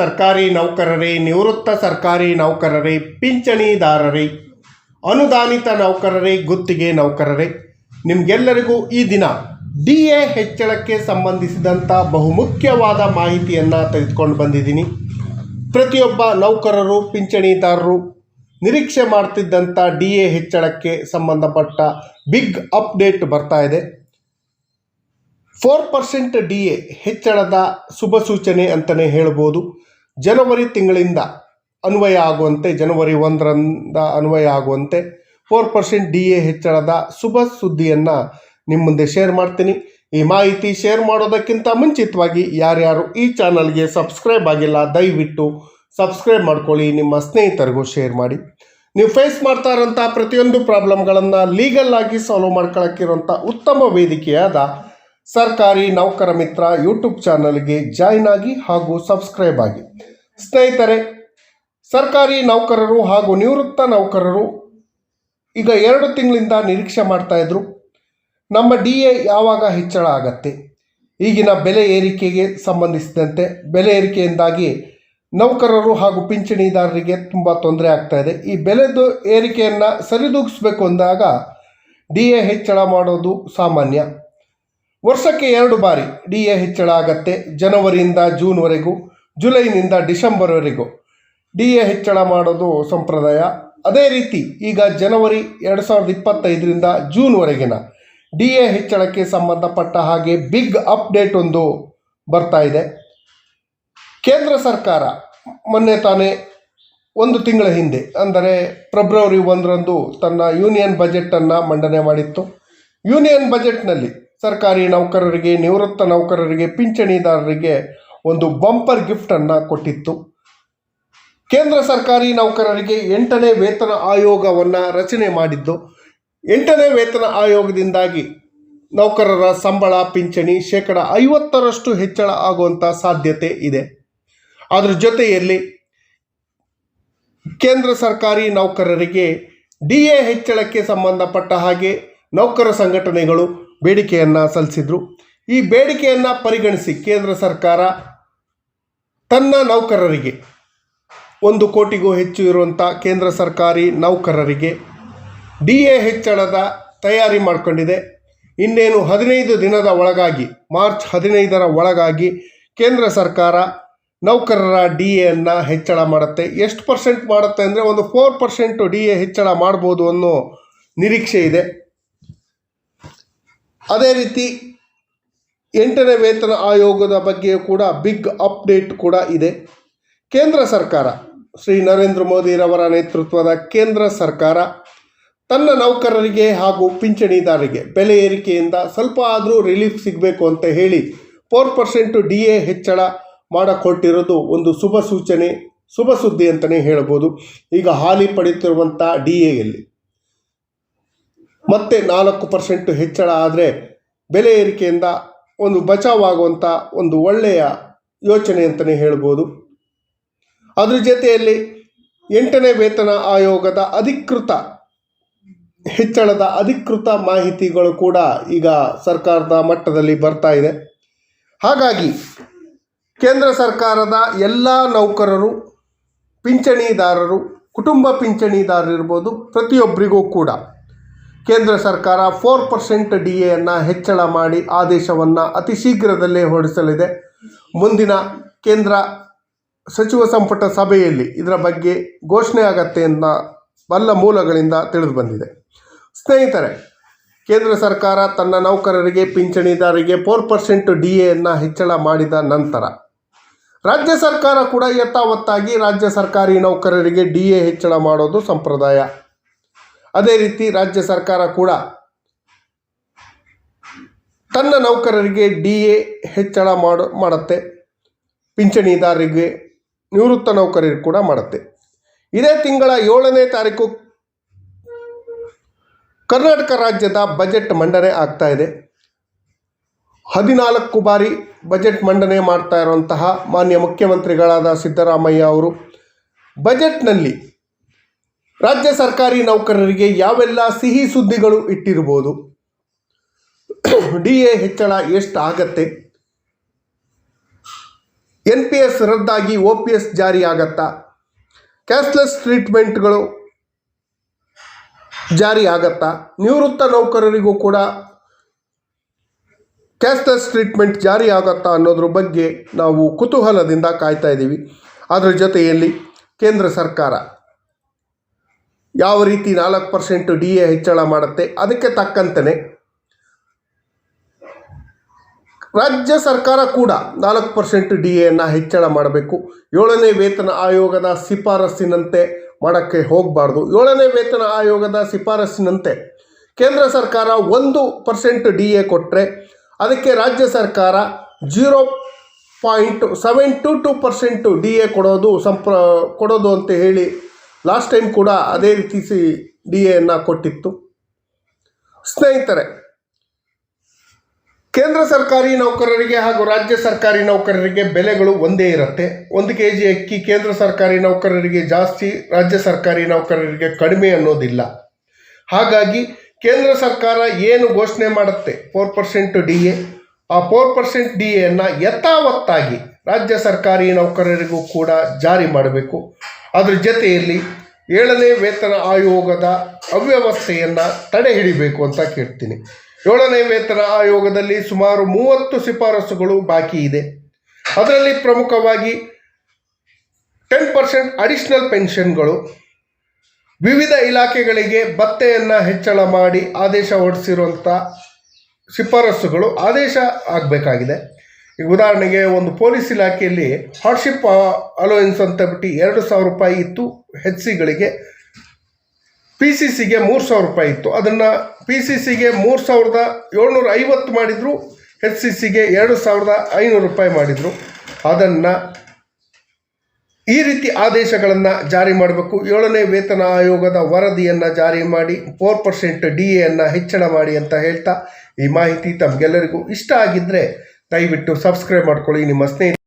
ಸರ್ಕಾರಿ ನೌಕರರೇ, ನಿವೃತ್ತ ಸರ್ಕಾರಿ ನೌಕರರೇ, ಪಿಂಚಣಿದಾರರೇ, ಅನುದಾನಿತ ನೌಕರರೇ, ಗುತ್ತಿಗೆ ನೌಕರರೇ. ನಿಮಗೆಲ್ಲರಿಗೂ ಈ ದಿನ ಡಿ ಎ ಹೆಚ್ಚಳಕ್ಕೆ ಸಂಬಂಧಿಸಿದಂಥ ಬಹುಮುಖ್ಯವಾದ ಮಾಹಿತಿಯನ್ನು ತೆಗೆದುಕೊಂಡು ಬಂದಿದ್ದೀನಿ. ಪ್ರತಿಯೊಬ್ಬ ನೌಕರರು, ಪಿಂಚಣಿದಾರರು ನಿರೀಕ್ಷೆ ಮಾಡ್ತಿದ್ದಂಥ ಡಿ ಎ ಹೆಚ್ಚಳಕ್ಕೆ ಸಂಬಂಧಪಟ್ಟ ಬಿಗ್ ಅಪ್ಡೇಟ್ ಬರ್ತಾ ಇದೆ. ಫೋರ್ ಪರ್ಸೆಂಟ್ ಡಿ ಎ ಹೆಚ್ಚಳದ ಶುಭ ಸೂಚನೆ ಅಂತಲೇ ಹೇಳ್ಬೋದು. ಜನವರಿ ತಿಂಗಳಿಂದ ಅನ್ವಯ ಆಗುವಂತೆ, ಜನವರಿ ಒಂದರಿಂದ ಅನ್ವಯ ಆಗುವಂತೆ ಫೋರ್ ಪರ್ಸೆಂಟ್ ಡಿ ಎ ಹೆಚ್ಚಳದ ಶುಭ ಸುದ್ದಿಯನ್ನು ನಿಮ್ಮ ಮುಂದೆ ಶೇರ್ ಮಾಡ್ತೀನಿ. ಈ ಮಾಹಿತಿ ಶೇರ್ ಮಾಡೋದಕ್ಕಿಂತ ಮುಂಚಿತವಾಗಿ ಯಾರ್ಯಾರು ಈ ಚಾನಲ್ಗೆ ಸಬ್ಸ್ಕ್ರೈಬ್ ಆಗಿಲ್ಲ, ದಯವಿಟ್ಟು ಸಬ್ಸ್ಕ್ರೈಬ್ ಮಾಡ್ಕೊಳ್ಳಿ, ನಿಮ್ಮ ಸ್ನೇಹಿತರಿಗೂ ಶೇರ್ ಮಾಡಿ. ನೀವು ಫೇಸ್ ಮಾಡ್ತಾ ಇರೋಂಥ ಪ್ರತಿಯೊಂದು ಪ್ರಾಬ್ಲಮ್ಗಳನ್ನು ಲೀಗಲ್ ಆಗಿ ಸಾಲ್ವ್ ಮಾಡ್ಕೊಳ್ಳೋಕ್ಕಿರೋಂಥ ಉತ್ತಮ ವೇದಿಕೆಯಾದ ಸರ್ಕಾರಿ ನೌಕರ ಮಿತ್ರ ಯೂಟ್ಯೂಬ್ ಚಾನಲ್ಗೆ ಜಾಯ್ನ್ ಆಗಿ ಹಾಗೂ ಸಬ್ಸ್ಕ್ರೈಬ್ ಆಗಿ. ಸ್ನೇಹಿತರೆ, ಸರ್ಕಾರಿ ನೌಕರರು ಹಾಗೂ ನಿವೃತ್ತ ನೌಕರರು ಈಗ ಎರಡು ತಿಂಗಳಿಂದ ನಿರೀಕ್ಷೆ ಮಾಡ್ತಾಯಿದ್ರು ನಮ್ಮ ಡಿ ಎ ಯಾವಾಗ ಹೆಚ್ಚಳ ಆಗತ್ತೆ? ಈಗಿನ ಬೆಲೆ ಏರಿಕೆಗೆ ಸಂಬಂಧಿಸಿದಂತೆ ಬೆಲೆ ಏರಿಕೆಯಿಂದಾಗಿ ನೌಕರರು ಹಾಗೂ ಪಿಂಚಣಿದಾರರಿಗೆ ತುಂಬ ತೊಂದರೆ ಆಗ್ತಾ ಇದೆ. ಈ ಬೆಲೆದು ಏರಿಕೆಯನ್ನು ಸರಿದೂಗಿಸ್ಬೇಕು ಅಂದಾಗ ಡಿ ಎ ಹೆಚ್ಚಳ ಮಾಡೋದು ಸಾಮಾನ್ಯ. ವರ್ಷಕ್ಕೆ ಎರಡು ಬಾರಿ ಡಿ ಎ ಹೆಚ್ಚಳ ಆಗತ್ತೆ ಜನವರಿಯಿಂದ ಜೂನ್ವರೆಗೂ, ಜುಲೈನಿಂದ ಡಿಸೆಂಬರ್ವರೆಗೂ. ಡಿ ಎ ಹೆಚ್ಚಳ ಮಾಡೋದು ಸಂಪ್ರದಾಯ. ಅದೇ ರೀತಿ ಈಗ ಜನವರಿ ಎರಡು ಸಾವಿರದ ಇಪ್ಪತ್ತೈದರಿಂದ ಜೂನ್ವರೆಗಿನ ಡಿ ಎ ಹೆಚ್ಚಳಕ್ಕೆ ಸಂಬಂಧಪಟ್ಟ ಹಾಗೆ ಬಿಗ್ ಅಪ್ಡೇಟ್ ಒಂದು ಬರ್ತಾ ಇದೆ. ಕೇಂದ್ರ ಸರ್ಕಾರ ಮೊನ್ನೆ ತಾನೇ ಒಂದು ತಿಂಗಳ ಹಿಂದೆ, ಅಂದರೆ ಫೆಬ್ರವರಿ ಒಂದರಂದು ತನ್ನ ಯೂನಿಯನ್ ಬಜೆಟನ್ನು ಮಂಡನೆ ಮಾಡಿತ್ತು. ಯೂನಿಯನ್ ಬಜೆಟ್ನಲ್ಲಿ ಸರ್ಕಾರಿ ನೌಕರರಿಗೆ, ನಿವೃತ್ತ ನೌಕರರಿಗೆ, ಪಿಂಚಣಿದಾರರಿಗೆ ಒಂದು ಬಂಪರ್ ಗಿಫ್ಟನ್ನು ಕೊಟ್ಟಿತ್ತು. ಕೇಂದ್ರ ಸರ್ಕಾರಿ ನೌಕರರಿಗೆ ಎಂಟನೇ ವೇತನ ಆಯೋಗವನ್ನು ರಚನೆ ಮಾಡಿದ್ದು. ಎಂಟನೇ ವೇತನ ಆಯೋಗದಿಂದಾಗಿ ನೌಕರರ ಸಂಬಳ, ಪಿಂಚಣಿ ಶೇಕಡ ಐವತ್ತರಷ್ಟು ಹೆಚ್ಚಳ ಆಗುವಂಥ ಸಾಧ್ಯತೆ ಇದೆ. ಅದರ ಜೊತೆಯಲ್ಲಿ ಕೇಂದ್ರ ಸರ್ಕಾರಿ ನೌಕರರಿಗೆ ಡಿ ಎ ಹೆಚ್ಚಳಕ್ಕೆ ಸಂಬಂಧಪಟ್ಟ ಹಾಗೆ ನೌಕರ ಸಂಘಟನೆಗಳು ಬೇಡಿಕೆಯನ್ನು ಸಲ್ಲಿಸಿದರು. ಈ ಬೇಡಿಕೆಯನ್ನು ಪರಿಗಣಿಸಿ ಕೇಂದ್ರ ಸರ್ಕಾರ ತನ್ನ ನೌಕರರಿಗೆ ಒಂದು ಕೋಟಿಗೂ ಹೆಚ್ಚು ಇರುವಂಥ ಕೇಂದ್ರ ಸರ್ಕಾರಿ ನೌಕರರಿಗೆ ಡಿ ಎ ಹೆಚ್ಚಳದ ತಯಾರಿ ಮಾಡಿಕೊಂಡಿದೆ. ಇನ್ನೇನು ಹದಿನೈದು ದಿನದ ಒಳಗಾಗಿ, ಮಾರ್ಚ್ ಹದಿನೈದರ ಒಳಗಾಗಿ ಕೇಂದ್ರ ಸರ್ಕಾರ ನೌಕರರ ಡಿ ಎನ್ನು ಹೆಚ್ಚಳ ಮಾಡುತ್ತೆ. ಎಷ್ಟು ಪರ್ಸೆಂಟ್ ಮಾಡುತ್ತೆ ಅಂದರೆ ಒಂದು ಫೋರ್ ಪರ್ಸೆಂಟು ಡಿ ಎ ಹೆಚ್ಚಳ ಮಾಡ್ಬೋದು ಅನ್ನೋ ನಿರೀಕ್ಷೆ ಇದೆ. ಅದೇ ರೀತಿ ಎಂಟನೇ ವೇತನ ಆಯೋಗದ ಬಗ್ಗೆಯೂ ಕೂಡ ಬಿಗ್ ಅಪ್ಡೇಟ್ ಕೂಡ ಇದೆ. ಕೇಂದ್ರ ಸರ್ಕಾರ, ಶ್ರೀ ನರೇಂದ್ರ ಮೋದಿರವರ ನೇತೃತ್ವದ ಕೇಂದ್ರ ಸರ್ಕಾರ ತನ್ನ ನೌಕರರಿಗೆ ಹಾಗೂ ಪಿಂಚಣಿದಾರರಿಗೆ ಬೆಲೆ ಏರಿಕೆಯಿಂದ ಸ್ವಲ್ಪ ಆದರೂ ರಿಲೀಫ್ ಸಿಗಬೇಕು ಅಂತ ಹೇಳಿ ಫೋರ್ ಪರ್ಸೆಂಟು ಡಿ ಎ ಹೆಚ್ಚಳ ಮಾಡಿಕೊಟ್ಟಿರೋದು ಒಂದು ಶುಭ ಸೂಚನೆ, ಶುಭ ಸುದ್ದಿ ಅಂತಲೇ ಹೇಳ್ಬೋದು. ಈಗ ಹಾಲಿ ಪಡೆಯುತ್ತಿರುವಂಥ ಡಿ ಎಯಲ್ಲಿ ಮತ್ತೆ ನಾಲ್ಕು ಪರ್ಸೆಂಟ್ ಹೆಚ್ಚಳ ಆದರೆ ಬೆಲೆ ಏರಿಕೆಯಿಂದ ಒಂದು ಬಚಾವಾಗುವಂಥ ಒಂದು ಒಳ್ಳೆಯ ಯೋಚನೆ ಅಂತಲೇ ಹೇಳ್ಬೋದು. ಅದ್ರ ಜೊತೆಯಲ್ಲಿ ಎಂಟನೇ ವೇತನ ಆಯೋಗದ ಅಧಿಕೃತ ಹೆಚ್ಚಳದ ಅಧಿಕೃತ ಮಾಹಿತಿಗಳು ಕೂಡ ಈಗ ಸರ್ಕಾರದ ಮಟ್ಟದಲ್ಲಿ ಬರ್ತಾ ಇದೆ. ಹಾಗಾಗಿ ಕೇಂದ್ರ ಸರ್ಕಾರದ ಎಲ್ಲ ನೌಕರರು, ಪಿಂಚಣಿದಾರರು, ಕುಟುಂಬ ಪಿಂಚಣಿದಾರರಿರ್ಬೋದು ಪ್ರತಿಯೊಬ್ಬರಿಗೂ ಕೂಡ ಕೇಂದ್ರ ಸರ್ಕಾರ ಫೋರ್ ಪರ್ಸೆಂಟ್ ಡಿ ಎಯನ್ನು ಹೆಚ್ಚಳ ಮಾಡಿ ಆದೇಶವನ್ನು ಅತಿ ಶೀಘ್ರದಲ್ಲೇ ಹೊರಡಿಸಲಿದೆ. ಮುಂದಿನ ಕೇಂದ್ರ ಸಚಿವ ಸಂಪುಟ ಸಭೆಯಲ್ಲಿ ಇದರ ಬಗ್ಗೆ ಘೋಷಣೆ ಆಗತ್ತೆ ಅಂತ ಬಲ್ಲ ಮೂಲಗಳಿಂದ ತಿಳಿದು ಬಂದಿದೆ. ಸ್ನೇಹಿತರೆ, ಕೇಂದ್ರ ಸರ್ಕಾರ ತನ್ನ ನೌಕರರಿಗೆ ಪಿಂಚಣಿದಾರರಿಗೆ ಫೋರ್ ಪರ್ಸೆಂಟ್ ಡಿ ಎನ್ನು ಹೆಚ್ಚಳ ಮಾಡಿದ ನಂತರ ರಾಜ್ಯ ಸರ್ಕಾರ ಕೂಡ ಯಥಾವತ್ತಾಗಿ ರಾಜ್ಯ ಸರ್ಕಾರಿ ನೌಕರರಿಗೆ ಡಿ ಎ ಹೆಚ್ಚಳ ಮಾಡೋದು ಸಂಪ್ರದಾಯ. ಅದೇ ರೀತಿ ರಾಜ್ಯ ಸರ್ಕಾರ ಕೂಡ ತನ್ನ ನೌಕರರಿಗೆ ಡಿ ಎ ಹೆಚ್ಚಳ ಮಾಡು, ಮಾಡುತ್ತೆ. ಪಿಂಚಣಿದಾರರಿಗೆ ನಿವೃತ್ತ ನೌಕರರಿಗೆ ಕೂಡ ಮಾಡುತ್ತೆ. ಇದೇ ತಿಂಗಳ ಏಳನೇ ತಾರೀಕು ಕರ್ನಾಟಕ ರಾಜ್ಯದ ಬಜೆಟ್ ಮಂಡನೆ ಆಗ್ತಾ ಇದೆ. ಹದಿನಾಲ್ಕು ಬಾರಿ ಬಜೆಟ್ ಮಂಡನೆ ಮಾಡ್ತಾ ಇರುವಂತಹ ಮಾನ್ಯ ಮುಖ್ಯಮಂತ್ರಿಗಳಾದ ಸಿದ್ದರಾಮಯ್ಯ ಅವರು ಬಜೆಟ್ನಲ್ಲಿ ರಾಜ್ಯ ಸರ್ಕಾರಿ ನೌಕರರಿಗೆ ಯಾವೆಲ್ಲ ಸಿಹಿ ಸುದ್ದಿಗಳು ಇಟ್ಟಿರ್ಬೋದು? ಡಿ ಎ ಹೆಚ್ಚಳ ಎಷ್ಟು ಆಗತ್ತೆ ಎನ್ ಪಿ ಎಸ್ ರದ್ದಾಗಿ ಒ ಪಿ ಎಸ್ ಜಾರಿ ಆಗತ್ತಾ ಕ್ಯಾಶ್ಲೆಸ್ ಟ್ರೀಟ್ಮೆಂಟ್ಗಳು ಜಾರಿ ಆಗತ್ತಾ ನಿವೃತ್ತ ನೌಕರರಿಗೂ ಕೂಡ ಕ್ಯಾಶ್ಲೆಸ್ ಟ್ರೀಟ್ಮೆಂಟ್ ಜಾರಿ ಆಗತ್ತಾ ಅನ್ನೋದ್ರ ಬಗ್ಗೆ ನಾವು ಕುತೂಹಲದಿಂದ ಕಾಯ್ತಾ ಇದ್ದೀವಿ ಅದರ ಜೊತೆಯಲ್ಲಿ ಕೇಂದ್ರ ಸರ್ಕಾರ ಯಾವ ರೀತಿ ನಾಲ್ಕು ಪರ್ಸೆಂಟ್ ಡಿ ಎ ಹೆಚ್ಚಳ ಮಾಡುತ್ತೆ? ಅದಕ್ಕೆ ತಕ್ಕಂತೆಯೇ ರಾಜ್ಯ ಸರ್ಕಾರ ಕೂಡ ನಾಲ್ಕು ಪರ್ಸೆಂಟ್ ಡಿ ಎನ್ನು ಹೆಚ್ಚಳ ಮಾಡಬೇಕು. ಏಳನೇ ವೇತನ ಆಯೋಗದ ಶಿಫಾರಸ್ಸಿನಂತೆ ಮಾಡೋಕ್ಕೆ ಹೋಗಬಾರ್ದು. ಏಳನೇ ವೇತನ ಆಯೋಗದ ಶಿಫಾರಸ್ಸಿನಂತೆ ಕೇಂದ್ರ ಸರ್ಕಾರ ಒಂದು ಪರ್ಸೆಂಟ್ ಡಿ ಎ ಕೊಟ್ಟರೆ ಅದಕ್ಕೆ ರಾಜ್ಯ ಸರ್ಕಾರ zero point seven two two percent D A ಕೊಡೋದು ಸಂಪ್ರ ಕೊಡೋದು ಅಂತ ಹೇಳಿ ಲಾಸ್ಟ್ ಟೈಮ್ ಕೂಡ ಅದೇ ರೀತಿ ಸಿ ಡಿ ಎಯನ್ನು ಕೊಟ್ಟಿತ್ತು. ಸ್ನೇಹಿತರೆ, ಕೇಂದ್ರ ಸರ್ಕಾರಿ ನೌಕರರಿಗೆ ಹಾಗೂ ರಾಜ್ಯ ಸರ್ಕಾರಿ ನೌಕರರಿಗೆ ಬೆಲೆಗಳು ಒಂದೇ ಇರುತ್ತೆ. ಒಂದು ಕೆ ಜಿ ಅಕ್ಕಿ ಕೇಂದ್ರ ಸರ್ಕಾರಿ ನೌಕರರಿಗೆ ಜಾಸ್ತಿ, ರಾಜ್ಯ ಸರ್ಕಾರಿ ನೌಕರರಿಗೆ ಕಡಿಮೆ ಅನ್ನೋದಿಲ್ಲ. ಹಾಗಾಗಿ ಕೇಂದ್ರ ಸರ್ಕಾರ ಏನು ಘೋಷಣೆ ಮಾಡುತ್ತೆ? Four percent D A. ಆ ಫೋರ್ ಪರ್ಸೆಂಟ್ ಡಿ ಎನ್ನು ಯಥಾವತ್ತಾಗಿ ರಾಜ್ಯ ಸರ್ಕಾರಿ ನೌಕರರಿಗೂ ಕೂಡ ಜಾರಿ ಮಾಡಬೇಕು. ಅದ್ರ ಜೊತೆಯಲ್ಲಿ ಏಳನೇ ವೇತನ ಆಯೋಗದ ಅವ್ಯವಸ್ಥೆಯನ್ನು ತಡೆ ಹಿಡಿಬೇಕು ಅಂತ ಕೇಳ್ತೀನಿ. ಏಳನೇ ವೇತನ ಆಯೋಗದಲ್ಲಿ ಸುಮಾರು ಮೂವತ್ತು ಶಿಫಾರಸುಗಳು ಬಾಕಿ ಇದೆ. ಅದರಲ್ಲಿ ಪ್ರಮುಖವಾಗಿ ಟೆನ್ ಪರ್ಸೆಂಟ್ ಅಡಿಷ್ನಲ್ ಪೆನ್ಷನ್ಗಳು ವಿವಿಧ ಇಲಾಖೆಗಳಿಗೆ ಭತ್ತೆಯನ್ನು ಹೆಚ್ಚಳ ಮಾಡಿ ಆದೇಶ ಹೊರಡಿಸಿರುವಂಥ ಶಿಫಾರಸುಗಳು ಆದೇಶ ಆಗಬೇಕಾಗಿದೆ. ಈಗ ಉದಾಹರಣೆಗೆ ಒಂದು ಪೊಲೀಸ್ ಇಲಾಖೆಯಲ್ಲಿ ಹಾರ್ಡ್ಶಿಪ್ ಅಲೋಯನ್ಸ್ ಅಂತ ಬಿಟ್ಟು ಎರಡು ಸಾವಿರ ರೂಪಾಯಿ ಇತ್ತು ಹೆಚ್ ಸಿಗಳಿಗೆ ಪಿ ಸಿ ಸಿಗೆ ಮೂರು ಸಾವಿರ ರೂಪಾಯಿ ಇತ್ತು. ಅದನ್ನು ಪಿ ಸಿ ಸಿಗೆ ಮೂರು ಸಾವಿರದ ಏಳ್ನೂರ ಐವತ್ತು ಮಾಡಿದರು ಹೆಚ್ ಸಿ ಸಿಗೆ ಎರಡು ಸಾವಿರದ ಐನೂರು ರೂಪಾಯಿ ಮಾಡಿದರು. ಅದನ್ನು ಈ ರೀತಿ ಆದೇಶಗಳನ್ನು ಜಾರಿ ಮಾಡಬೇಕು. ಏಳನೇ ವೇತನ ಆಯೋಗದ ವರದಿಯನ್ನು ಜಾರಿ ಮಾಡಿ ಫೋರ್ ಪರ್ಸೆಂಟ್ ಡಿ ಎಯನ್ನು ಹೆಚ್ಚಳ ಮಾಡಿ ಅಂತ ಹೇಳ್ತಾ ಈ ಮಾಹಿತಿ ತಮಗೆಲ್ಲರಿಗೂ ಇಷ್ಟ ಆಗಿದ್ದರೆ ದಯವಿಟ್ಟು ಸಬ್ಸ್ಕ್ರೈಬ್ ಮಾಡ್ಕೊಳ್ಳಿ. ನಿಮ್ಮ ಸ್ನೇಹಿತ